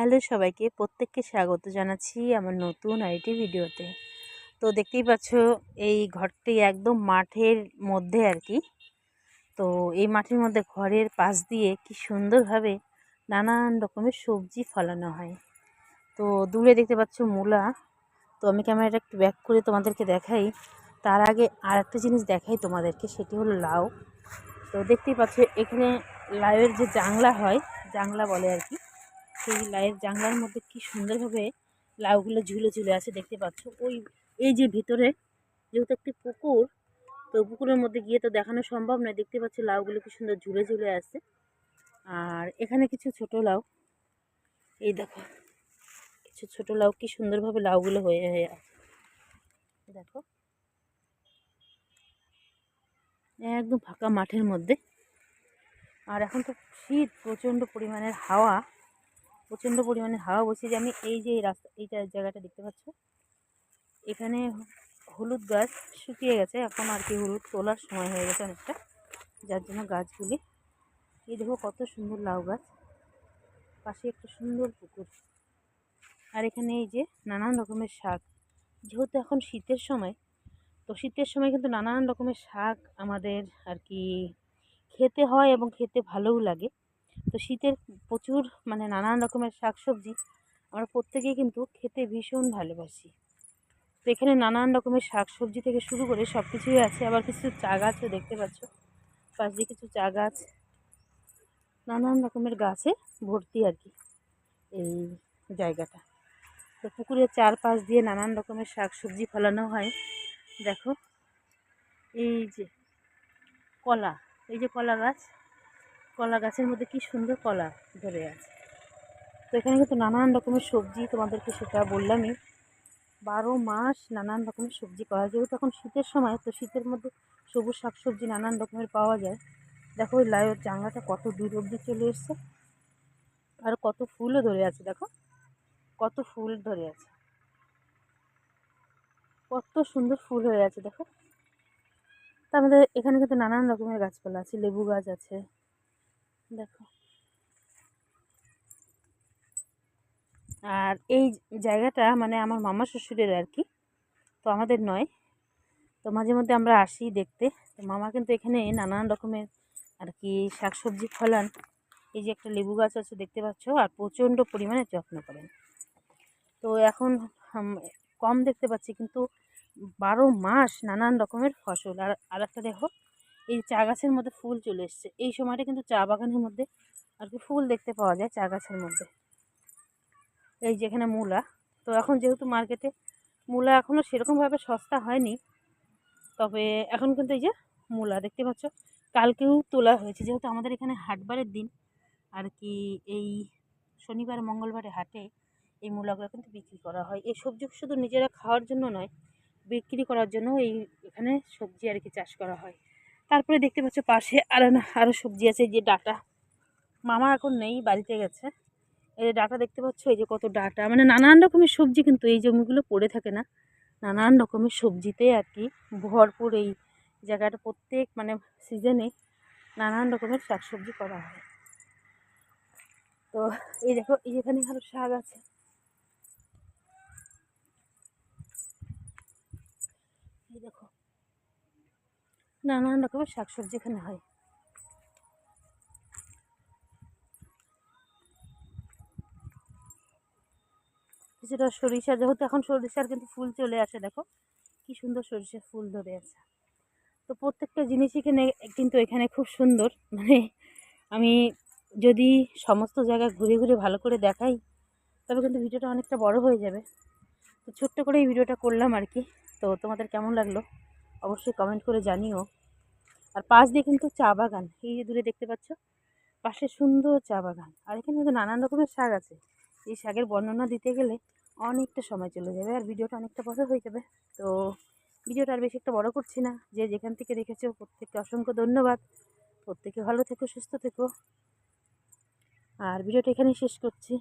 Hello সবাইকে, প্রত্যেককে স্বাগত জানাচ্ছি আমার নতুন আইটি ভিডিওতে। তো দেখতেই পাচ্ছ, এই ঘরটি একদম মাঠের মধ্যে আর কি। তো এই মাঠের মধ্যে ঘরের পাশ দিয়ে কি সুন্দরভাবে নানান রকমের সবজি ফলানো হয়। তো দূরে দেখতে পাচ্ছ মূলা। তো আমি ক্যামেরাটা একটু ব্যাক করে তোমাদেরকে দেখাই। তার আগে আর একটা জিনিস দেখাই তোমাদেরকে, সেটি হলো লাউ। তো দেখতেই পাচ্ছ, এখানে লাউয়ের যে জাংলা হয়, জাংলা বলে আর কি সেই লাউয়ের জাংলার মধ্যে কি সুন্দরভাবে লাউগুলো ঝুলে ঝুলে আছে দেখতে পাচ্ছ। ওই, এই যে ভিতরে যেহেতু একটি পুকুর, তো পুকুরের মধ্যে গিয়ে তো দেখানো সম্ভব নয়। দেখতে পাচ্ছ লাউগুলো কি সুন্দর ঝুলে ঝুলে আছে। আর এখানে কিছু ছোট লাউ, এই দেখো, কিছু ছোট লাউ কি সুন্দরভাবে লাউগুলো হয়ে হয়ে আছে। দেখো, একদম ফাঁকা মাঠের মধ্যে। আর এখন তো শীত, প্রচণ্ড পরিমাণের হাওয়া। প্রচণ্ড পরিমাণে হাওয়া বসে যে আমি এই যে রাস্তা এই জায়গাটা দেখতে পাচ্ছ? এখানে হলুদ গাছ শুকিয়ে গেছে এখন আর কি হলুদ তোলার সময় হয়ে গেছে অনেকটা। যার জন্য গাছগুলি, এই দেখো কত সুন্দর লাউ গাছ। পাশে একটা সুন্দর পুকুর। আর এখানে এই যে নানান রকমের শাক। যেহেতু এখন শীতের সময়, তো শীতের সময় কিন্তু নানান রকমের শাক আমাদের আর কি খেতে হয় এবং খেতে ভালোও লাগে। তো শীতের প্রচুর মানে নানান রকমের শাক সবজি আমরা প্রত্যেকেই কিন্তু খেতে ভীষণ ভালোবাসি। তো এখানে নানান রকমের শাক সবজি থেকে শুরু করে সব কিছুই আছে। আবার কিছু চা গাছও দেখতে পাচ্ছ। পাশ দিয়ে কিছু চা গাছ। নানান রকমের গাছে ভর্তি আর কি এই জায়গাটা। তো পুকুরের চারপাশ দিয়ে নানান রকমের শাক সবজি ফলানো হয়। দেখো। এই যে কলা। এই যে কলা গাছ। কলা গাছের মধ্যে কি সুন্দর কলা ধরে আছে। তো এখানে কিন্তু নানান রকমের সবজি তোমাদেরকে সেটা বললামই। বারো মাস নানান রকমের সবজি পাওয়া যায় যেহেতু এখন শীতের সময়, তো শীতের মধ্যে সবুজ শাকসবজি নানান রকমের পাওয়া যায়। দেখো, ওই লাউয়ের জাংলাটা কত দূর অবধি চলে এসছে। আর কত ফুলও ধরে আছে, দেখো। কত ফুল ধরে আছে। কত সুন্দর ফুল হয়ে আছে, দেখো। তার মধ্যে এখানে কিন্তু নানান রকমের গাছপালা আছে, লেবু গাছ আছে। দেখো। আর এই জায়গাটা মানে আমার মামা শ্বশুরের আর কি, তো আমাদের নয়। তো মাঝে মধ্যে আমরা আসি দেখতে। তো মামা কিন্তু এখানে নানান রকমের আর কি শাকসবজি ফলান। এই যে একটা লেবু গাছ আছে দেখতে পাচ্ছ, আর প্রচণ্ড পরিমাণে যত্ন করেন। তো এখন কম দেখতে পাচ্ছি কিন্তু বারো মাস নানান রকমের ফসল। আর আর একটা দেখো এই চা গাছের মধ্যে ফুল চলে এসছে। এই সময়টা কিন্তু চা বাগানের মধ্যে আর কি ফুল দেখতে পাওয়া যায় চা গাছের মধ্যে। এই যেখানে মূলা। তো এখন যেহেতু মার্কেটে মূলা এখনও সেরকমভাবে সস্তা হয়নি, তবে এখন কিন্তু এই যে মূলা দেখতে পাচ্ছ, কালকেও তোলা হয়েছে। যেহেতু আমাদের এখানে হাটবারের দিন, আর কি এই শনিবার, মঙ্গলবারে হাটে এই মূলাগুলো কিন্তু বিক্রি করা হয়। এই সবজি শুধু নিজেরা খাওয়ার জন্য নয়, বিক্রি করার জন্য এই এখানে সবজি আর কি চাষ করা হয়। তারপরে দেখতে পাচ্ছ পাশে আরও আরও সবজি আছে যে ডাটা। মামা এখন নেই, বাড়িতে গেছে। এই যে ডাটা দেখতে পাচ্ছ, এই যে কত ডাটা। মানে নানান রকমের সবজি কিন্তু এই জমিগুলো পড়ে থাকে না। নানান রকমের সবজিতে আর কি ভরপুর এই জায়গাটা প্রত্যেক মানে সিজনে নানান রকমের শাকসবজি করা হয়। তো এই দেখো, এই যেখানে আরও শাক আছে এই দেখো নানান রকমের শাকসবজি এখানে হয়। কিছুটা সরিষা, যেহেতু এখন সরিষার কিন্তু ফুল চলে আসে, দেখো। কি সুন্দর সরিষার ফুল ধরে আছে। তো প্রত্যেকটা জিনিস এখানে, কিন্তু এখানে খুব সুন্দর। মানে আমি যদি সমস্ত জায়গা ঘুরে ঘুরে ভালো করে দেখাই, তবে কিন্তু ভিডিওটা অনেকটা বড় হয়ে যাবে। তো ছোট্ট করে এই ভিডিওটা করলাম আর কি। তো তোমাদের কেমন লাগল? অবশ্যই কমেন্ট করে জানিও। আর পাশ দিয়ে কিন্তু চা বাগান, এই যে দূরে দেখতে পাচ্ছ, পাশে সুন্দর চা বাগান। আর এখানে কিন্তু নানান রকমের শাক আছে। এই শাকের বর্ণনা দিতে গেলে অনেকটা সময় চলে যাবে আর ভিডিওটা অনেকটা বড় হয়ে যাবে। তো ভিডিওটা আর বেশি একটা বড় করছি না। যে যেখান থেকে দেখেছ, প্রত্যেককে অসংখ্য ধন্যবাদ। প্রত্যেকে ভালো থেকো, সুস্থ থেকো। আর ভিডিওটা এখানেই শেষ করছি।